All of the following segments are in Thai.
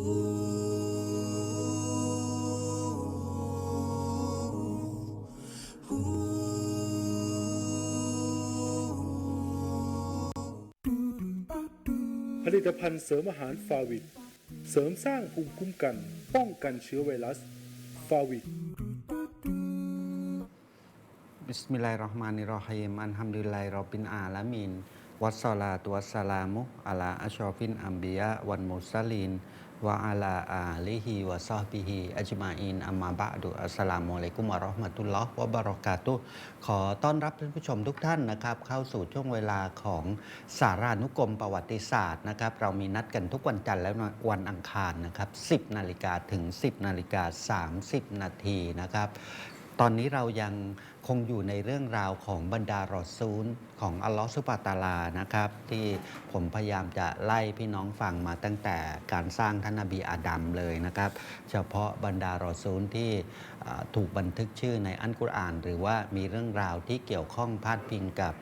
ผลิตภัณฑ์เสริมอาหารฟาวิดเสริมสร้างภูมิคุ้มกัน ป้องกันเชื้อไวรัส ฟาวิด บิสมิลลาฮิรเราะห์มานิรเราะฮีมอันฮัมดุลิลลาฮิรอบบิลอาลามีน วัสสลาตุวัสสลามุอะลาอัชรอฟินอัมบิยะวันมุสลินวะอะลาอาลิฮิวะซอฮบิฮิอัจมาอินอัมมาบะดุอัสลามุอะลัยกุมวะราะห์มะตุลลอฮ์วะบะเราะกาตุขอต้อนรับท่านผู้ชมทุกท่านนะครับ เข้าสู่ช่วงเวลาของสารานุกรมประวัติศาสตร์นะครับ เรามีนัดกันทุกวันจันทร์และวันอังคารนะครับ 10 นาฬิกาถึง 10 นาฬิกา 30 นาทีนะครับ ตอนนี้เรายังคงอยู่ในเรื่องราวของบรรดารอซูลของอัลลอฮฺสุบะตาลานะครับ ที่ผมพยายามจะไล่พี่น้องฟังมาตั้งแต่การสร้างท่านนบีอาดัมเลยนะครับ เฉพาะบรรดารอซูลที่ ถูกบันทึกชื่อในอันกุรอาน หรือว่ามีเรื่องราวที่เกี่ยวข้องพาดพิงกับ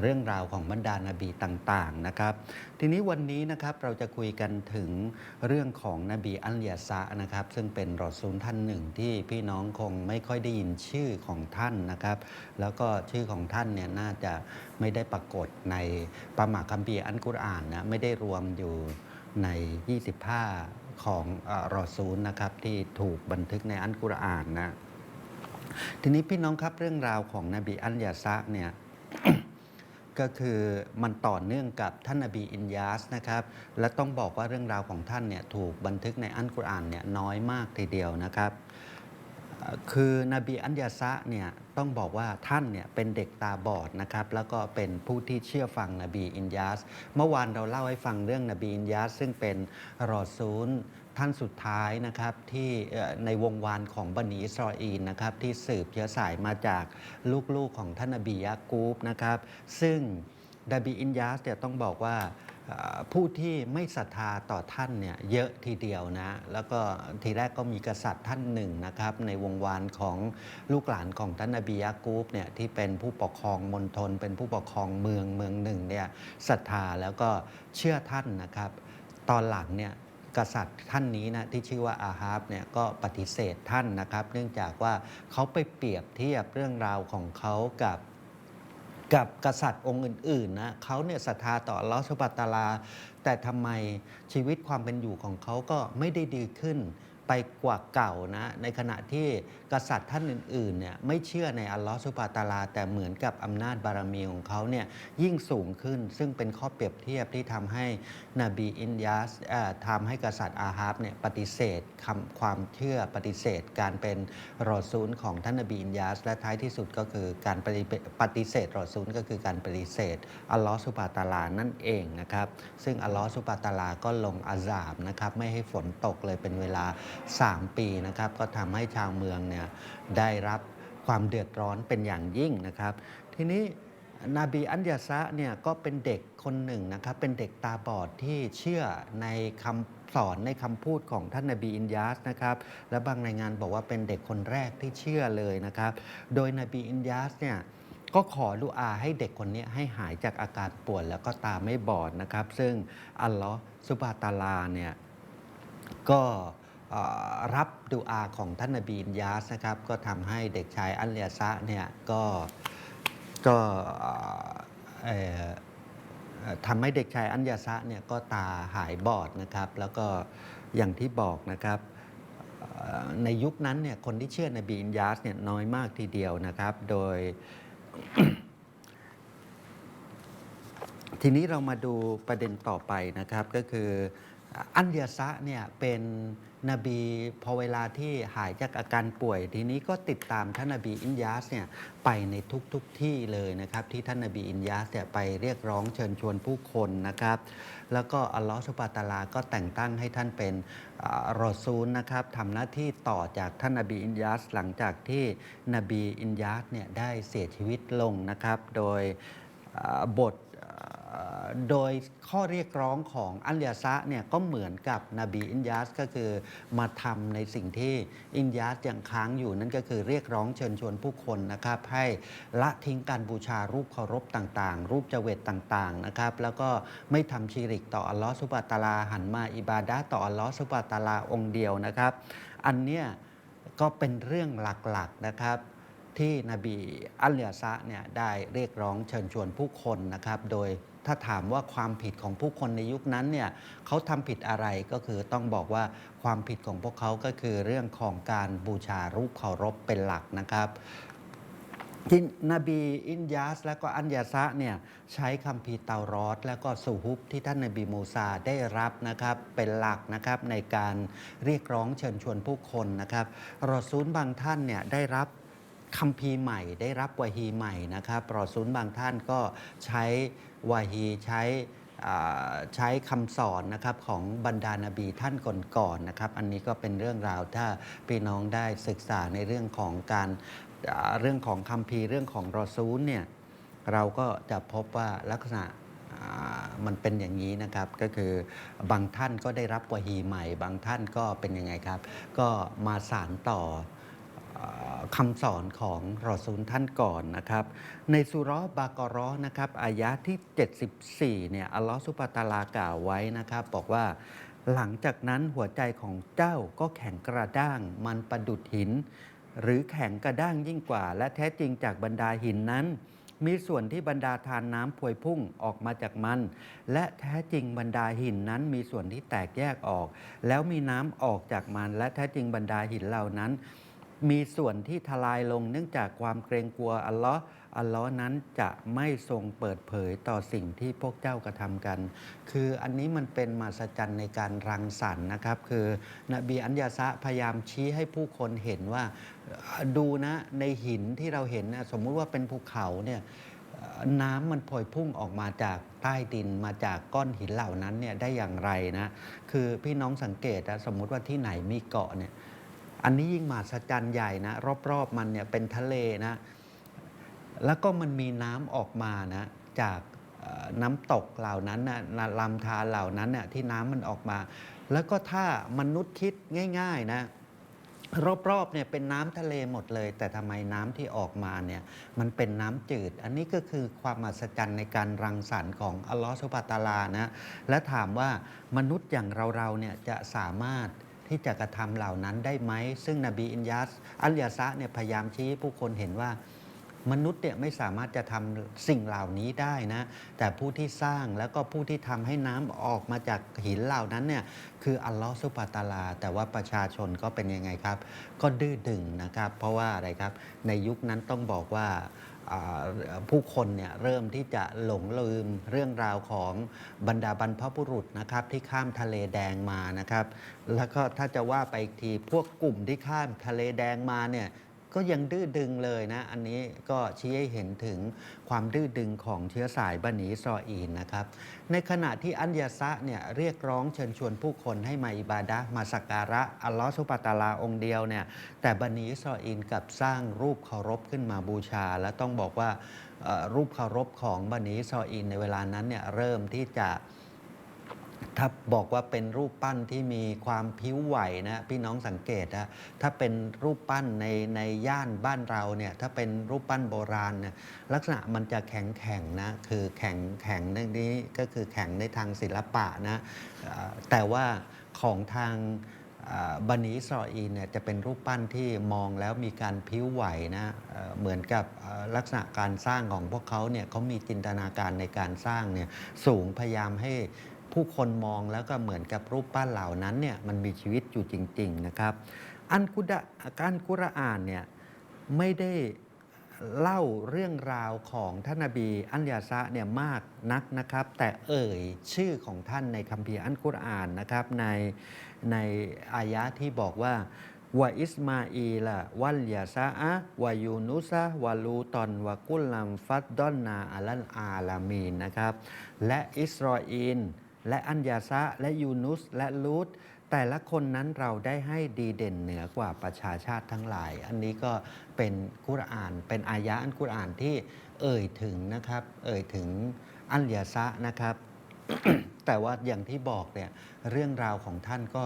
เรื่องราวของบรรดานาบีต่างๆนะครับ ทีนี้วันนี้นะครับเราจะคุยกันถึงเรื่องของนบีอัลยาซะนะครับ ซึ่งเป็นรอซูลท่านหนึ่งที่พี่น้องคงไม่ค่อยได้ยินชื่อของท่านนะครับ แล้วก็ชื่อของท่านเนี่ยน่าจะไม่ได้ปรากฏในประมาคัมภีร์อันกุรอานนะไม่ได้รวมอยู่ใน 25 ของอรอซูลนะครับที่ถูกบันทึกในอันกุรอานนะ ทีนี้พี่น้องครับเรื่องราวของนบีอัลยาซะเนี่ยก็คือมันต่อเนื่องกับท่านนบีอินยาสนะครับ และต้องบอกว่าเรื่องราวของท่านเนี่ยถูกบันทึกในอันกุรอานเนี่ยน้อยมากทีเดียวนะครับ คือนบีอัญญาซะเนี่ยต้องบอกว่าท่านเนี่ยเป็นเด็กตาบอดนะครับแล้วก็เป็นผู้ที่เชื่อฟังนบีอินยาส เมื่อวานเราเล่าให้ฟังเรื่องนบีอินยาส ซึ่งเป็นรอซูลท่านสุดท้ายนะครับที่ในวงวานของบันิอิสราเอลนะครับที่สืบเชื้อสายมาจากลูกๆของท่านนบียากูบนะครับซึ่งนบีอินยาสเนี่ยต้องบอกว่า ผู้ที่ไม่ศรัทธาต่อท่านเนี่ยเยอะทีเดียวนะ แล้วก็ทีแรกก็มีกษัตริย์ท่านหนึ่งนะครับ ในวงวานของลูกหลานของท่านนบียากูบเนี่ยที่เป็นผู้ปกครองมณฑลเป็นผู้ปกครองเมืองเมืองหนึ่งเนี่ยศรัทธาแล้วก็เชื่อท่านนะครับ ตอนหลังเนี่ยกษัตริย์ท่านนี้นะที่ชื่อว่าอาฮาบเนี่ยก็ปฏิเสธท่านนะครับ เนื่องจากว่าเขาไปเปรียบเทียบเรื่องราวของเขากับ กับกษัตริย์องค์อื่นๆนะเขาเนี่ยศรัทธาต่อลอสบานะฮูวะตาลา แต่ทำไมชีวิตความเป็นอยู่ของเขาก็ไม่ได้ดีขึ้น ไปกว่าเก่านะ ในขณะที่กษัตริย์ท่านอื่นๆเนี่ยไม่เชื่อในอัลลอฮฺสุบานะตาลา แต่เหมือนกับอำนาจบารมีของเขาเนี่ยยิ่งสูงขึ้น ซึ่งเป็นข้อเปรียบเทียบที่ทำให้นบีอินยาสทำให้กษัตริย์อาฮับเนี่ยปฏิเสธคำความเชื่อปฏิเสธ การเป็นรอซูลของท่านนบีอินยาส และท้ายที่สุดก็คือการปฏิเสธรอซูลก็คือการปฏิเสธอัลลอฮฺสุบานะตาลานั่นเองนะครับซึ่งอัลลอฮฺสุบานะตาลาก็ลงอาซาบนะครับไม่ให้ฝนตกเลยเป็นเวลา3 ปีนะครับ ก็ทำให้ชาวเมืองเนี่ยได้รับความเดือดร้อนเป็นอย่างยิ่งนะครับ ทีนี้นบีอัญญาซะเนี่ยก็เป็นเด็กคนหนึ่งนะครับ เป็นเด็กตาบอดที่เชื่อในคำสอนในคำพูดของท่านนบีอินยาสนะครับ และบางรายงานบอกว่าเป็นเด็กคนแรกที่เชื่อเลยนะครับ โดยนบีอินยาสเนี่ยก็ขอดุอาให้เด็กคนนี้ให้หายจากอาการปวดแล้วก็ตาไม่บอดนะครับ ซึ่งอัลลอฮฺสุบานะตาลาเนี่ยก็ รับดูอาของท่านนบีนยาสนะครับ ก็ทำให้เด็กชายอัลเลียซะเนี่ยก็ก็ทำให้เด็กชายอัญญาซะเนี่ยก็ตาหายบอดนะครับ แล้วก็อย่างที่บอกนะครับในยุคนั้นเนี่ยคนที่เชื่อนบีอินยาสเนี่ยน้อยมากทีเดียวนะครับ โดย ทีนี้เรามาดูประเด็นต่อไปนะครับก็คืออันยาซะเนี่ยเป็น นบีพอเวลาที่หายจากอาการป่วยทีนี้ก็ติดตามท่านนบีอินยาสเนี่ยไปในทุกๆทที่เลยนะครับที่ท่านนบีอินยาสเนี่ยไปเรียกร้องเชิญชวนผู้คนนะครับ แล้วก็อัลลอฮฺสุบะตาลาก็แต่งตั้งให้ท่านเป็นอรอซูลนะครับทำหน้าที่ต่อจากท่านนบีอินยาสหลังจากที่นบีอินยาสเนี่ยได้เสียชีวิตลงนะครับ โดยบท โดยข้อเรียกร้องของอัลยาซะเนี่ยก็เหมือนกับนบีอินยัสก็คือมาทำในสิ่งที่อินยัสยังค้างอยู่นั่นก็คือเรียกร้องเชิญชวนผู้คนนะครับให้ละทิ้งการบูชารูปเคารพต่างๆ รูปเจเวตต่างๆนะครับแล้วก็ไม่ทำชีริกต่ออัลลอฮฺสุบะตาลาหันมาอิบาดะต่ออัลลอฮฺสุบะตาลาองค์เดียวนะครับ อันเนี้ยก็เป็นเรื่องหลักๆนะครับ ที่นบีอัลยาซะเนี่ยได้เรียกร้องเชิญชวนผู้คนนะครับ โดยถ้าถามว่าความผิดของผู้คนในยุคนั้นเนี่ยเขาทำผิดอะไรก็คือต้องบอกว่าความผิดของพวกเขาก็คือเรื่องของการบูชารูปเคารพเป็นหลักนะครับที่นบีอินยาส และก็อันยาซะเนี่ยใช้คัมภีเตารอด และก็สูฮุบที่ท่านนบีมูซาได้รับนะครับเป็นหลักนะครับในการเรียกร้องเชิญชวนผู้คนนะครับรอซูลบางท่านเนี่ยได้รับ คัมภีร์ใหม่ ได้รับวาฮีใหม่นะครับรอซูลบางท่านก็ใช้วาฮีใช้ใช้คำสอนนะครับของบรรดานาบีท่านก่อนๆนะครับ อันนี้ก็เป็นเรื่องราวถ้าพี่น้องได้ศึกษาในเรื่องของการเรื่องของคัมภีร์เรื่องของรอซูลเนี่ยเราก็จะพบว่าลักษณะมันเป็นอย่างนี้นะครับ ก็คือบางท่านก็ได้รับวะฮีใหม่ บางท่านก็เป็นยังไงครับ ก็มาสารต่อ คำสอนของรอซูลท่านก่อนนะครับ ในสุรบากรอนะครับอายะที่ 74เนี่ยอัลลอฮฺสุบะตาลากล่าวไว้นะครับ บอกว่าหลังจากนั้นหัวใจของเจ้าก็แข็งกระด้าง มันประดุดหิน หรือแข็งกระด้างยิ่งกว่า และแท้จริงจากบรรดาหินนั้น มีส่วนที่บรรดาทานน้ำพวยพุ่งออกมาจากมัน และแท้จริงบรรดาหินนั้นมีส่วนที่แตกแยกออก แล้วมีน้ำออกจากมัน และแท้จริงบรรดาหินเหล่านั้น มีส่วนที่ทลายลงเนื่องจากความเกรงกลัวอัลลอฮ์อัลลอฮ์นั้นจะไม่ทรงเปิดเผยต่อสิ่งที่พวกเจ้ากระทำกัน คืออันนี้มันเป็นมาสจันในการรังสรรค์นะครับ คือนบีอัญญาซะพยายามชี้ให้ผู้คนเห็นว่า ดูนะในหินที่เราเห็นนะสมมุติว่าเป็นภูเขาเนี่ยน้ำมันพลอยพุ่งออกมาจากใต้ดินมาจากก้อนหินเหล่านั้นเนี่ยได้อย่างไรนะ คือพี่น้องสังเกตนะสมมุติว่าที่ไหนมีเกาะเนี่ย อันนี้ยิ่งมหัศจรรย์ใหญ่นะรอบๆมันเนี่ยเป็นทะเลนะแล้วก็มันมีน้ำออกมานะจากน้ำตกเหล่านั้นนะนะลำธารเหล่านั้นน่ะที่น้ำมันออกมา แล้วก็ถ้ามนุษย์คิดง่าย ๆนะรอบๆเนี่ยเป็นน้ำทะเลหมดเลย แต่ทำไมน้ำที่ออกมาเนี่ยมันเป็นน้ำจืด อันนี้ก็คือความมหัศจรรย์ในการรังสรรค์ของอัลลอฮฺสุบฮานะตาลานะและถามว่ามนุษย์อย่างเราๆเนี่ยจะสามารถ ที่จะกระทำเหล่านั้นได้ไหม ซึ่งนบีอินยัสอัลยาซะเนี่ยพยายามชี้ให้ผู้คนเห็นว่ามนุษย์เนี่ยไม่สามารถจะทำสิ่งเหล่านี้ได้นะ แต่ผู้ที่สร้างแล้วก็ผู้ที่ทำให้น้ำออกมาจากหินเหล่านั้นเนี่ยคืออัลลอฮฺสุบะตาลา แต่ว่าประชาชนก็เป็นยังไงครับ ก็ดื้อดึงนะครับ เพราะว่าอะไรครับ ในยุคนั้นต้องบอกว่า ผู้คนเนี่ยเริ่มที่จะหลงลืมเรื่องราวของบรรดาบรรพบุรุษนะครับที่ข้ามทะเลแดงมานะครับ แล้วก็ถ้าจะว่าไปอีกทีพวกกลุ่มที่ข้ามทะเลแดงมาเนี่ย ก็ยังดื้อดึงเลยนะ อันนี้ก็ชี้ให้เห็นถึงความดื้อดึงของเชื้อสายบันิอิสรออีนนะครับ ในขณะที่อัญญาซะเนี่ยเรียกร้องเชิญชวนผู้คนให้มาอิบาดะมาสักการะอัลลอฮฺสุบะตาลาองค์เดียวเนี่ยแต่บันิอิสรออีนกลับสร้างรูปเคารพขึ้นมาบูชา และต้องบอกว่ารูปเคารพของบันิอิสรออีนในเวลานั้นเนี่ยเริ่มที่จะ ถ้าบอกว่าเป็นรูปปั้นที่มีความพิ้วไหวนะพี่น้องสังเกตนะถ้าเป็นรูปปั้นในในย่านบ้านเราเนี่ยถ้าเป็นรูปปั้นโบราณเนี่ยลักษณะมันจะแข็งแข็งนะคือแข็งแข็งในนี้ก็คือแข็งในทางศิลปะนะแต่ว่าของทางบันิสรออีนเนี่ยจะเป็นรูปปั้นที่มองแล้วมีการพิ้วไหวนะเหมือนกับลักษณะการสร้างของพวกเขาเนี่ยเขามีจินตนาการในการสร้างเนี่ยสูงพยายามให้ ผู้คนมองแล้วก็เหมือนกับรูปปั้นเหล่านั้นเนี่ยมันมีชีวิตอยู่จริง ๆนะครับ อันกุดะการกุรอานเนี่ยไม่ได้เล่าเรื่องราวของท่านนบีอัลยาซะเนี่ยมากนักนะครับ แต่เอ่ยชื่อของท่านในคัมภีร์อันกุรอานนะครับในในอายะที่บอกว่าวะอิสมาอีละวัลยาซาอะวายูนุสะวาลูตอนวะกุลลัมฟัดดอนนาอัลันอาลามีนนะครับ และอิสราเอล และอัญญาซะและยูนุส และลูตแต่ละคนนั้นเราได้ให้ดีเด่นเหนือกว่าประชาชาติทั้งหลาย อันนี้ก็เป็นกุรอาน เป็นอายะอันกุรอานที่เอ่ยถึงนะครับ เอ่ยถึงอัลยาซะนะครับ แต่ว่าอย่างที่บอกเนี่ยเรื่องราวของท่านก็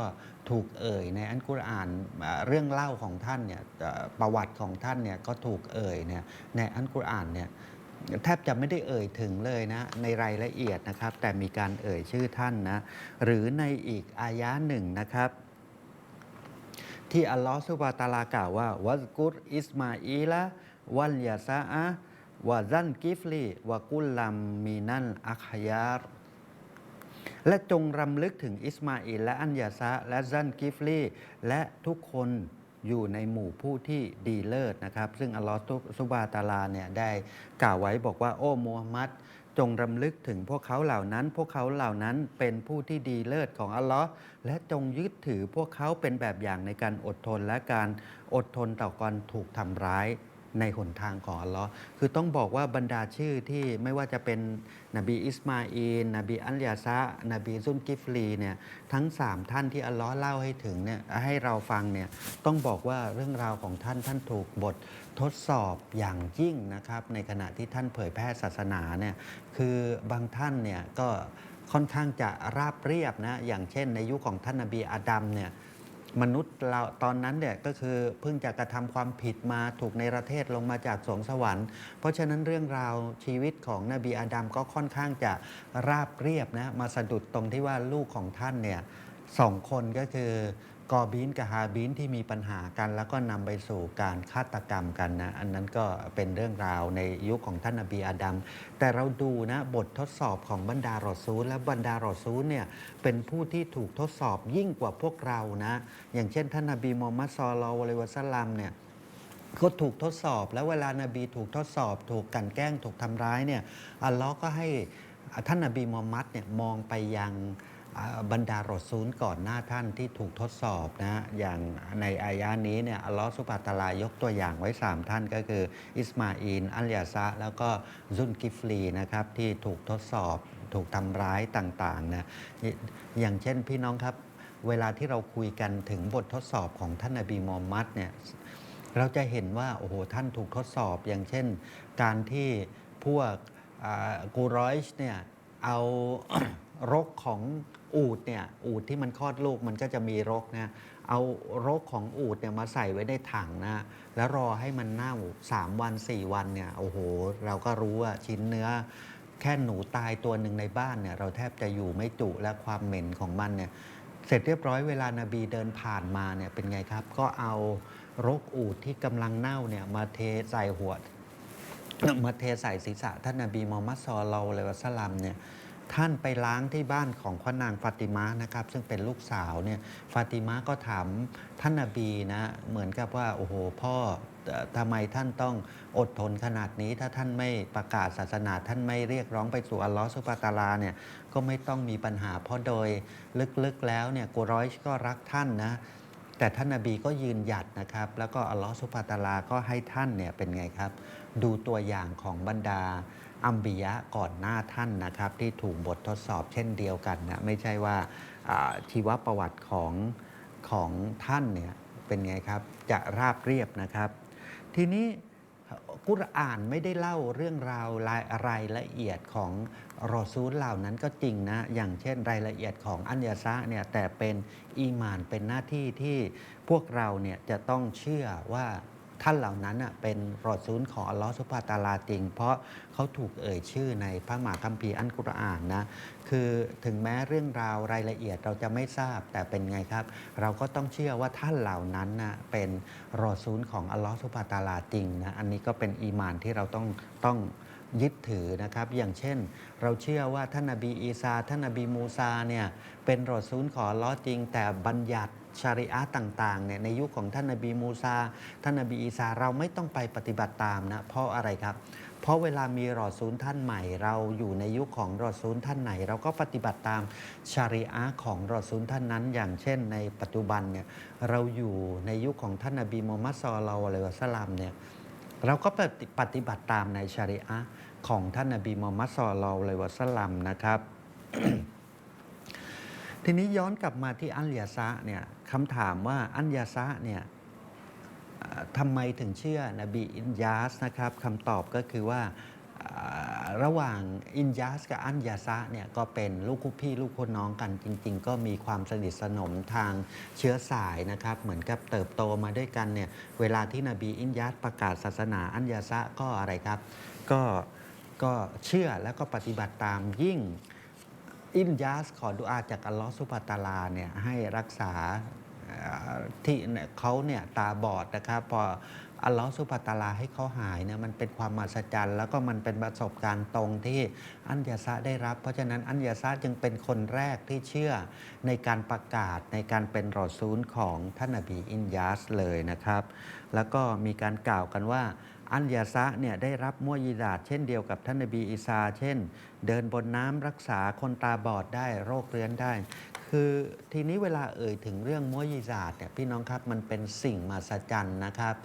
ถูกเอ่ยในอันกุรอานเรื่องเล่าของท่านเนี่ยประวัติของท่านเนี่ยก็ถูกเอ่ยเนี่ยในอันกุรอานเนี่ย แทบจะไม่ได้เอ่ยถึงเลยนะในรายละเอียดนะครับ แต่มีการเอ่ยชื่อท่านนะหรือในอีกอายะหนึ่งนะครับ ที่อัลลอฮฺสุบฮานะตาลากล่าวว่าวัซกุรอิสมาอีละวัลยาซาอะวะซันกิฟลีวะกุลลัมมีนันอัคยารและจงรำลึกถึงอิสมาอิลและอันยาซะและซันกิฟลีและทุกคน อยู่ในหมู่ผู้ที่ดีเลิศนะครับ ซึ่งอัลลอฮฺสุบาตาลาเนี่ยได้กล่าวไว้บอกว่าโอ้มูฮัมมัดจงรำลึกถึงพวกเขาเหล่านั้น พวกเขาเหล่านั้นเป็นผู้ที่ดีเลิศของอัลลอฮ์และจงยึดถือพวกเขาเป็นแบบอย่างในการอดทนและการอดทนต่อการถูกทำร้าย ในหนทางของอัลลอฮ์คือต้องบอกว่าบรรดาชื่อที่ไม่ว่าจะเป็นนบีอิสมาอีนนบีอัลยาซะนบีซุนกิฟลีเนี่ยทั้ง 3 ท่านที่อัลลอฮ์เล่าให้ถึงเนี่ยให้เราฟังเนี่ยต้องบอกว่าเรื่องราวของท่านท่านถูกบททดสอบอย่างยิ่งนะครับ ในขณะที่ท่านเผยแพร่ศาสนาเนี่ยคือบางท่านเนี่ยก็ค่อนข้างจะราบเรียบนะอย่างเช่นในยุคของท่านนบีอาดัมเนี่ย มนุษย์เราตอนนั้นเนี่ยก็คือเพิ่งจะกระทำความผิดมาถูกในประเทศลงมาจากสวงสวรรค์ เพราะฉะนั้นเรื่องราวชีวิตของนบีอาดัมก็ค่อนข้างจะราบเรียบนะมาสะดุดตรงที่ว่าลูกของท่านเนี่ยสองคนก็คือ กอบีนกับฮาบีนที่มีปัญหากัน แล้วก็นำไปสู่การฆาตกรรมกันนะอันนั้นก็เป็นเรื่องราวในยุคของท่านนบีอาดัมแต่เราดูนะบททดสอบของบรรดารอซูล และบรรดารอซูลเนี่ยเป็นผู้ที่ถูกทดสอบยิ่งกว่าพวกเรานะอย่างเช่น ท่านนบีมูฮัมมัดซอลอฮุอะลัยฮิวะสัลลัมเนี่ยเขาถูกทดสอบ แล้วเวลานาบีถูกทดสอบ ถูกกันแกล้งถูกทำร้ายเนี่ยอัลลอฮ์ก็ให้ท่านนบีมูฮัมมัดเนี่ยมองไปยัง บรรดารอซูลก่อนหน้าท่านที่ถูกทดสอบนะอย่างในอายะนี้เนี่ยอัลลอฮ์สุบฮานะตาลายกตัวอย่างไว้ 3 ท่านก็คือ อิสมาอีนอัลยาซะ แล้วก็ซุนกิฟลีนะครับที่ถูกทดสอบถูกทำร้ายต่างๆนะอย่างเช่นพี่น้องครับ เวลาที่เราคุยกันถึงบททดสอบของท่านนบีมูฮัมมัดเนี่ยเราจะเห็นว่าโอ้โหท่านถูกทดสอบอย่างเช่น การที่พวกกูรอยช์เนี่ยเอารกของ อูดเนี่ยอูดที่มันคลอดลูกมันก็จะมีรกนะเอารกของอูดเนี่ยมาใส่ไว้ในถังนะแล้วรอให้มันเน่า3วัน 4 วันเนี่ยโอ้โห เราก็รู้ว่าชิ้นเนื้อ แค่หนูตายตัวหนึ่งในบ้านเนี่ยเราแทบจะอยู่ไม่จุและความเหม็นของมันเนี่ยเสร็จเรียบร้อยเวลานาบีเดินผ่านมาเนี่ยเป็นไงครับ ก็เอารกอูดที่กำลังเน่าเนี่ยมาเทใส่หัวมาเทใส่ศีรษะท่านนาบีมูฮัมมัดซอลลัลลอฮุอะลัยวะสัลลัมเนี่ย ท่านไปล้างที่บ้านของพระนางฟาติมานะครับ ซึ่งเป็นลูกสาวเนี่ยฟาติมาก็ถามท่านนาบีนะเหมือนกับว่าโอ้โหพ่อทำไมท่านต้องอดทนขนาดนี้ ถ้าท่านไม่ประกาศศาสนาท่านไม่เรียกร้องไปสู่อัลลอฮฺสุบตาลาเนี่ยก็ไม่ต้องมีปัญหา เพราะโดยลึกๆแล้วเนี่ยกุรอยก็รักท่านนะแต่ท่านนาบีก็ยืนหยัดนะครับ แล้วก็อัลลอฮฺสุบตาลาก็ให้ท่านเนี่ยเป็นไงครับ ดูตัวอย่างของบรรดาอัมบิยะก่อนหน้าท่านนะครับ ที่ถูกบททดสอบเช่นเดียวกันนะไม่ใช่ว่าชีวประวัติของของท่านเนี่ยเป็นไงครับจะราบเรียบนะครับ ทีนี้กุรอานไม่ได้เล่าเรื่องราวรายรายละเอียดของรอซูลเหล่านั้นก็จริงนะ อย่างเช่นรายละเอียดของอัญญาซะเนี่ยแต่เป็นอีมานเป็นหน้าที่ที่พวกเราเนี่ยจะต้องเชื่อว่า ท่านเหล่านั้นเป็นรอซูลของอัลลอฮฺสุบฮานะตาลาจริง เพราะเขาถูกเอ่ยชื่อในพระมหาคัมภีร์อันกุรอานนะคือถึงแม้เรื่องราวรายละเอียดเราจะไม่ทราบแต่เป็นไงครับ เราก็ต้องเชื่อว่าท่านเหล่านั้นนะเป็นรอซูลของอัลลอฮฺสุบฮานะตาลาจริงนะอันนี้ก็เป็นอีมานที่เราต้องต้อง ยึดถือนะครับ อย่างเช่น เราเชื่อว่าท่านนบีอีสาท่านนบีมูซาเนี่ยเป็นรอซูลของลลอจริง แต่บัญญัติชาริอะต่างๆเนี่ยในยุคของท่านนบีมูซา ท่านนบีอีสาเราไม่ต้องไปปฏิบัติตามนะเพราะอะไรครับ เพราะเวลามีรอซูลท่านใหม่ เราอยู่ในยุคของรอซูลท่านไหน เราก็ปฏิบัติตามชาริอะของรอซูลท่านนั้น อย่างเช่น ในปัจจุบันเนี่ยเราอยู่ในยุคของท่านนบีมูฮัมมัดศ็อลลัลลอะลัยวะสลลัมเนี่ย เราก็ปฏิบัติตามในชาริอะของท่านนบีมูฮัมมัดสอลลัลลอฮุอะลัยวะสลัมนะครับ ทีนี้ย้อนกลับมาที่อัลยาซะเนี่ยคำถามว่าอัลยาซะเนี่ยทำไมถึงเชื่อนบีอินยาสนะครับคำตอบก็คือว่า ระหว่างอินยัสกับอันยาซะเนี่ยก็เป็นลูกคู่พี่ลูกคนน้องกันจริง ๆ ก็มีความสนิทสนมทางเชื้อสายนะครับ เหมือนกับเติบโตมาด้วยกันเนี่ยเวลาที่นบีอินยัสประกาศศาสนาอันยาซะก็อะไรครับ ก็ก็เชื่อแล้วก็ปฏิบัติตามยิ่งอินยัสขอดุอาจากอัลลอฮฺสุบตาลาเนี่ยให้รักษาที่เขาเนี่ยตาบอดนะครับพอ อัลลอฮฺสุบตาลาให้เขาหายเนี่ยมันเป็นความมหัศจรรย์ แล้วก็มันเป็นประสบการณ์ตรงที่อันยาซะได้รับ เพราะฉะนั้นอันยาซะจึงเป็นคนแรกที่เชื่อในการประกาศในการเป็นรอซูลของท่านนบีอินยัสเลยนะครับ แล้วก็มีการกล่าวกันว่าอันยาซะเนี่ยได้รับมุอยิดาตเช่นเดียวกับท่านนบีอีสาเช่น เดินบนน้ำรักษาคนตาบอดได้โรคเรื้อนได้ คือทีนี้เวลาเอ่ยถึงเรื่องมุอยิดาตเนี่ยพี่น้องครับมันเป็นสิ่งมหัศจรรย์นะครับ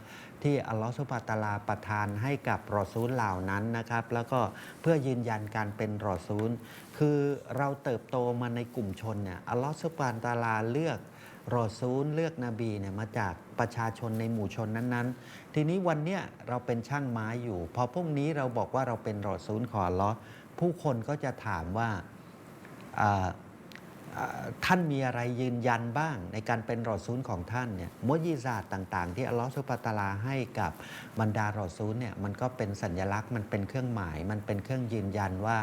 ที่อัลลอฮฺสุบานตาลาประทานให้กับรอซูลเหล่านั้นนะครับ แล้วก็เพื่อยืนยันการเป็นรอซูล คือเราเติบโตมาในกลุ่มชนเนี่ยอัลลอฮฺสุบานตาลาเลือกรอซูลเลือกนบีเนี่ยมาจากประชาชนในหมู่ชนนั้นๆ ทีนี้วันเนี้ยเราเป็นช่างไม้อยู่ พอพรุ่งนี้เราบอกว่าเราเป็นรอซูลขออัลลอฮ์ผู้คนก็จะถามว่า ท่านมีอะไรยืนยันบ้าง ในการเป็นรอดซูลของท่านเนี่ยมุยิซาตต่าง ๆ ที่อัลลอฮฺสุบฮานะตาลาให้กับบรรดารอดซูลเนี่ยมันก็เป็นสัญลักษณ์มันเป็นเครื่องหมาย มันเป็นเครื่องยืนยันว่า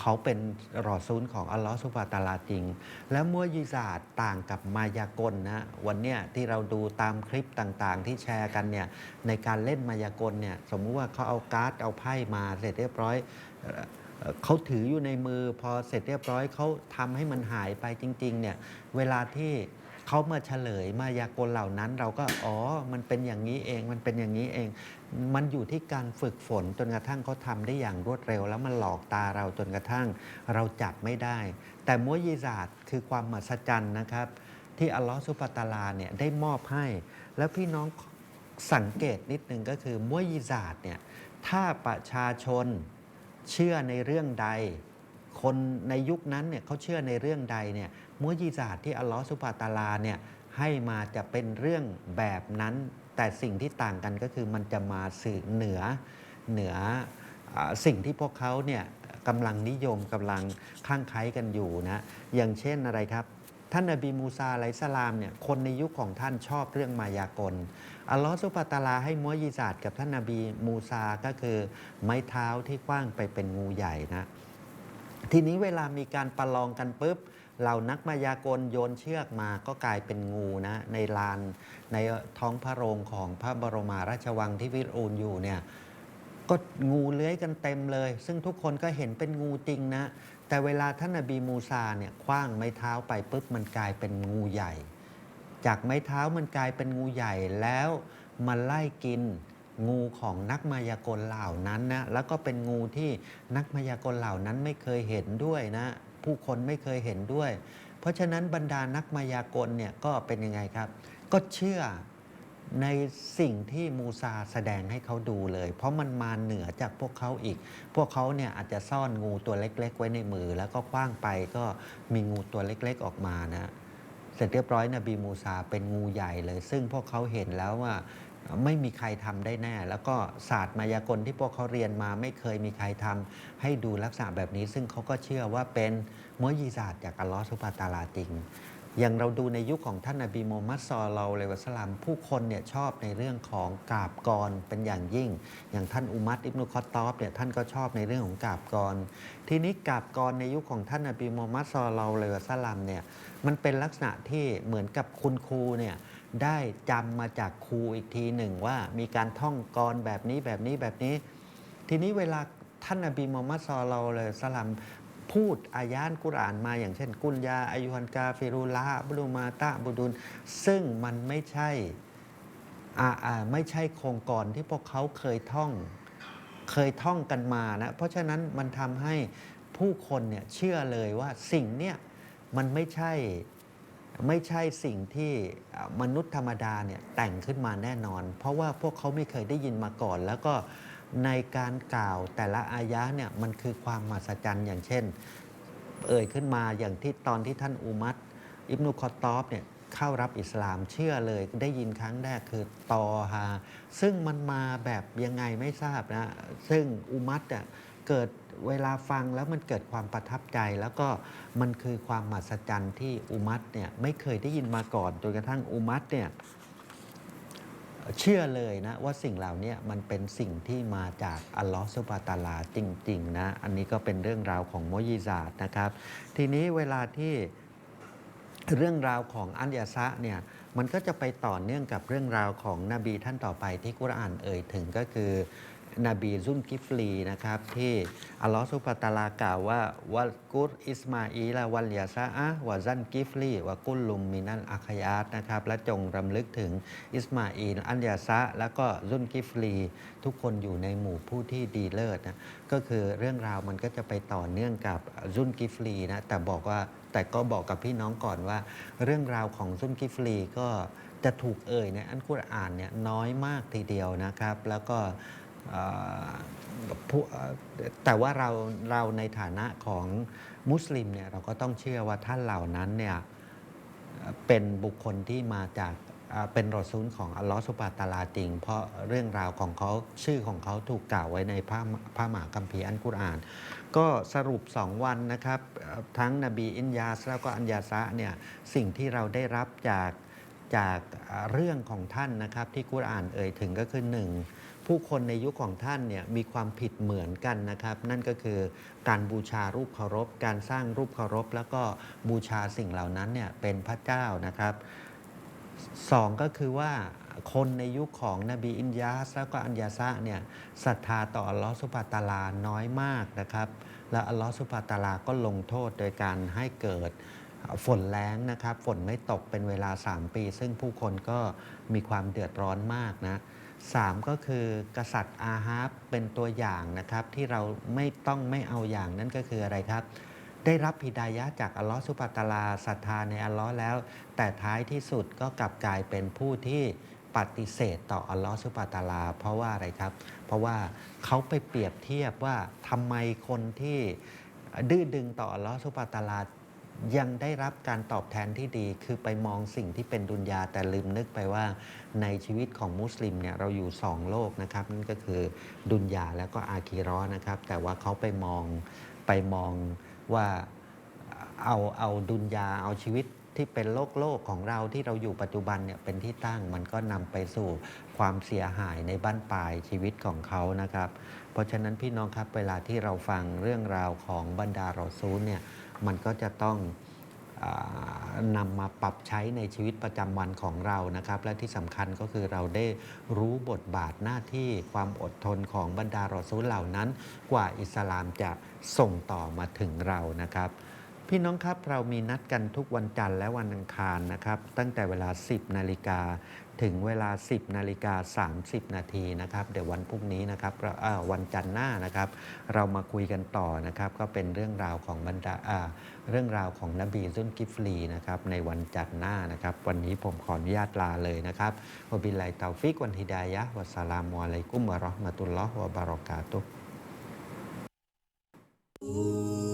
เขาเป็นรอดซูลของอัลลอฮฺสุบฮานะตาลาจริง แล้วมุยิซาตต่างกับมายากลนะวันเนี้ยที่เราดูตามคลิปต่างๆ ที่แชร์กันเนี่ยในการเล่นมายากลเนี่ยสมมุติว่าเขาเอาการ์ดเอาไพ่มาเสร็จเรียบร้อย เขาถืออยู่ในมือพอเสร็จเรียบร้อยเขาทำให้มันหายไปจริง ๆ เนี่ย เวลาที่เขามาเฉลยมายากลเหล่านั้น เราก็อ๋อ มันเป็นอย่างนี้เองมันเป็นอย่างนี้เอง มันอยู่ที่การฝึกฝนจนกระทั่งเขาทำได้อย่างรวดเร็ว แล้วมันหลอกตาเราจนกระทั่งเราจับไม่ได้ แต่มุยิซาตคือความมหัศจรรย์นะครับ ที่อัลลอฮฺสุบตาลาเนี่ยได้มอบให้ แล้วพี่น้องสังเกตนิดนึงก็คือมุยิซาตเนี่ยถ้าประชาชน เชื่อในเรื่องใด คนในยุคนั้นเนี่ยเขาเชื่อในเรื่องใดเนี่ยมุยิซาตที่อัลลอฮฺสุบานะตาลาเนี่ยให้มาจะเป็นเรื่องแบบนั้น แต่สิ่งที่ต่างกันก็คือมันจะมาสื่อเหนือเหนืออสิ่งที่พวกเขาเนี่ยกำลังนิยมกำลังข้างไคล้กันอยู่นะอย่างเช่นอะไรครับ ท่านนบีมูซาอะลัยสลามเนี่ยคนในยุคของท่านชอบเรื่องมายากล อัลลอฮฺสุบตาลาให้มุอยิซาตกับท่านนบีมูซาก็คือ ไม้เท้าที่กว้างไปเป็นงูใหญ่นะ ทีนี้เวลามีการประลองกันปุ๊บเหล่านักมายากลโยนเชือกมาก็กลายเป็นงูนะในลานในท้องพระโรงของพระบรมราชวังที่วิรูนอยู่เนี่ยก็งูเลื้อยกันเต็มเลย ซึ่งทุกคนก็เห็นเป็นงูจริงนะ แต่เวลาท่านนบีมูซาเนี่ยคว้างไม้เท้าไปปุ๊บมันกลายเป็นงูใหญ่ จากไม้เท้ามันกลายเป็นงูใหญ่แล้วมันไล่กินงูของนักมายากลเหล่านั้นนะแล้วก็เป็นงูที่นักมายากลเหล่านั้นไม่เคยเห็นด้วยนะ ผู้คนไม่เคยเห็นด้วย เพราะฉะนั้นบรรดานักมายากลเนี่ยก็เป็นยังไงครับ ก็เชื่อ ในสิ่งที่มูซาแสดงให้เขาดูเลย เพราะมันมาเหนือจากพวกเขาอีก พวกเขาเนี่ยอาจจะซ่อนงูตัวเล็ก ๆ ไว้ในมือ แล้วก็คว้างไปก็มีงูตัวเล็กๆออกมานะเสร็จเรียบร้อยนบีมูซาเป็นงูใหญ่เลย ซึ่งพวกเขาเห็นแล้วว่าไม่มีใครทำได้แน่ แล้วก็ศาสตร์มายากลที่พวกเขาเรียนมาไม่เคยมีใครทำให้ดูลักษณะแบบนี้ ซึ่งเขาก็เชื่อว่าเป็นมุอยิซาตจากอัลลอฮฺสุบฮานะตาลาจริง อย่างเราดูในยุคของท่านนบีมูฮัมมัดซอลลัลลอฮุอะลัยฮิวะสลามผู้คนเนี่ยชอบในเรื่องของกาบกรเป็นอย่างยิ่ง อย่างท่านอุมัตอิบนุคอตตอบเนี่ยท่านก็ชอบในเรื่องของกาบกร ทีนี้กาบกรในยุคของท่านนบีมูฮัมมัดซอลลัลลอฮุอะลัยฮิวะสลามเนี่ยมันเป็นลักษณะที่เหมือนกับคุณครูเนี่ยได้จำมาจากครูอีกทีหนึ่งว่ามีการท่องกรแบบนี้แบบนี้แบบนี้ ทีนี้เวลาท่านนบีมูฮัมมัดซอลลัลลอฮุอะลัยฮิวะสลาม พูดอายานกุรานมาอย่างเช่น กุลยาอายุฮันกาฟิรุลาบุรุมาตะบุดุล ซึ่งมันไม่ใช่ไม่ใช่โครงกรที่พวกเขาเคยท่องเคยท่องกันมานะ เพราะฉะนั้นมันทำให้ผู้คนเนี่ยเชื่อเลยว่าสิ่งเนี่ยมันไม่ใช่ไม่ใช่สิ่งที่มนุษย์ธรรมดาเนี่ยแต่งขึ้นมาแน่นอน เพราะว่าพวกเขาไม่เคยได้ยินมาก่อนแล้วก็ ในการกล่าวแต่ละอายะเนี่ยมันคือความมหัศจรรย์อย่างเช่น เอ่ยขึ้นมาอย่างที่ตอนที่ท่านอุมัตอิบนุคอตอบเนี่ยเข้ารับอิสลามเชื่อเลยได้ยินครั้งแรกคือตอฮาซึ่งมันมาแบบยังไงไม่ทราบนะซึ่งอุมัตอะเกิดเวลาฟังแล้วมันเกิดความประทับใจ แล้วก็มันคือความมหัศจรรย์ที่อุมัตเนี่ยไม่เคยได้ยินมาก่อนจนกระทั่งอุมัตเนี่ย เชื่อเลยนะว่าสิ่งเหล่านี้มันเป็นสิ่งที่มาจากอัลลอฮฺสุบฮาตาลาจริงๆนะอันนี้ก็เป็นเรื่องราวของโมยิซาดนะครับ ทีนี้เวลาที่เรื่องราวของอันยาซะเนี่ยมันก็จะไปต่อเนื่องกับเรื่องราวของนบีท่านต่อไปที่กุรอานเอ่ยถึงก็คือ นบีซุนกิฟลีนะครับ ที่อัลลอฮฺสุบตาลากล่าวว่าวัลกุรอิสมาอีละวัลยาซะอะวะซันกิฟลีวะกุลลุมมินัลอาคยาตนะครับ และจงรำลึกถึงอิสมาอีลอันยาซะแล้วก็ซุนกิฟลี ทุกคนอยู่ในหมู่ผู้ที่ดีเลิศนะก็คือเรื่องราวมันก็จะไปต่อเนื่องกับซุนกิฟลีนะแต่บอกว่าแต่ก็บอกกับพี่น้องก่อนว่า เรื่องราวของซุนกิฟลีก็จะถูกเอ่ยในอันกุรอานเนี่ยน้อยมากทีเดียวนะครับ แล้วก็ แต่ว่าเราเราในฐานะของมุสลิมเนี่ยเราก็ต้องเชื่อว่าท่านเหล่านั้นเนี่ยเป็นบุคคลที่มาจากเป็นรอซูลของอัลลอฮฺสุบะตาลาจริง เพราะเรื่องราวของเขาชื่อของเขาถูกกล่าวไว้ในพระพระมหาคัมภีร์อันกุรอาน ก็สรุป2วันนะครับ ทั้งนบีอินยาสแล้วก็อันยาซะเนี่ยสิ่งที่เราได้รับจากจากเอ่อเรื่องของท่านนะครับที่กุรอานเอ่ยถึงก็คือหนึ่ง ผู้คนในยุคของท่านเนี่ยมีความผิดเหมือนกันนะครับ นั่นก็คือการบูชารูปเคารพ การสร้างรูปเคารพ แล้วก็บูชาสิ่งเหล่านั้นเนี่ยเป็นพระเจ้านะครับสองก็คือว่าคนในยุคของนบีอินยาสแล้วก็อัญญาซะเนี่ยศรัทธาต่ออัลลอฮฺสุบะตาลาน้อยมากนะครับ และอัลลอฮฺสุบะตาลาก็ลงโทษโดยการให้เกิดฝนแล้งนะครับ ฝนไม่ตกเป็นเวลา 3 ปี ซึ่งผู้คนก็มีความเดือดร้อนมากนะ สามก็คือกษัตริย์อาฮับเป็นตัวอย่างนะครับ ที่เราไม่ต้องไม่เอาอย่างนั่นก็คืออะไรครับ ได้รับพิดายะจากอัลลอฮฺสุบฮานะตลาศรัทธาในอัลลอฮ์แล้ว แต่ท้ายที่สุดก็กลับกลายเป็นผู้ที่ปฏิเสธต่ออัลลอฮฺสุบะตาลา เพราะว่าอะไรครับ เพราะว่าเขาไปเปรียบเทียบว่าทำไมคนที่ดื้อดึงต่ออัลลอฮฺสุบะตาลา ยังได้รับการตอบแทนที่ดี คือไปมองสิ่งที่เป็นดุนยาแต่ลืมนึกไปว่า ในชีวิตของมุสลิมเนี่ยเราอยู่สองโลกนะครับ นั่นก็คือดุนยาแล้วก็อาคีรอนะครับ แต่ว่าเขาไปมองไปมองว่าเอาเอาดุนยาเอาชีวิตที่เป็นโลกโลกของเราที่เราอยู่ปัจจุบันเนี่ยเป็นที่ตั้งมันก็นำไปสู่ความเสียหายในบ้านปลายชีวิตของเขานะครับ เพราะฉะนั้นพี่น้องครับเวลาที่เราฟังเรื่องราวของบรรดารอซูลเนี่ย มันก็จะต้องอนำมาปรับใช้ในชีวิตประจำวันของเรานะครับ และที่สำคัญก็คือเราได้รู้บทบาทหน้าที่ความอดทนของบรรดารอซูลเหล่านั้น กว่าอิสลามจะส่งต่อมาถึงเรานะครับ พี่น้องครับเรามีนัดกันทุกวันจันทร์และวันอังคารนะครับ ตั้งแต่เวลา 10 นาฬิกาถึงเวลา 10 นาฬิกา 30 นาทีนะครับ เดี๋ยววันพรุ่งนี้นะครับวันจันทร์หน้านะครับ เรามาคุยกันต่อนะครับ ก็เป็นเรื่องราวของบรรดาเรื่องราวของนบีซุนกิฟลีนะครับในวันจันทร์หน้านะครับ วันนี้ผมขออนุญาตลาเลยนะครับวบิลลาฮิตาฟิกวันฮิดายะฮ์วัสลามุอะลัยกุมวะราะห์มะตุลลอฮ์วะบารอกาตุฮ์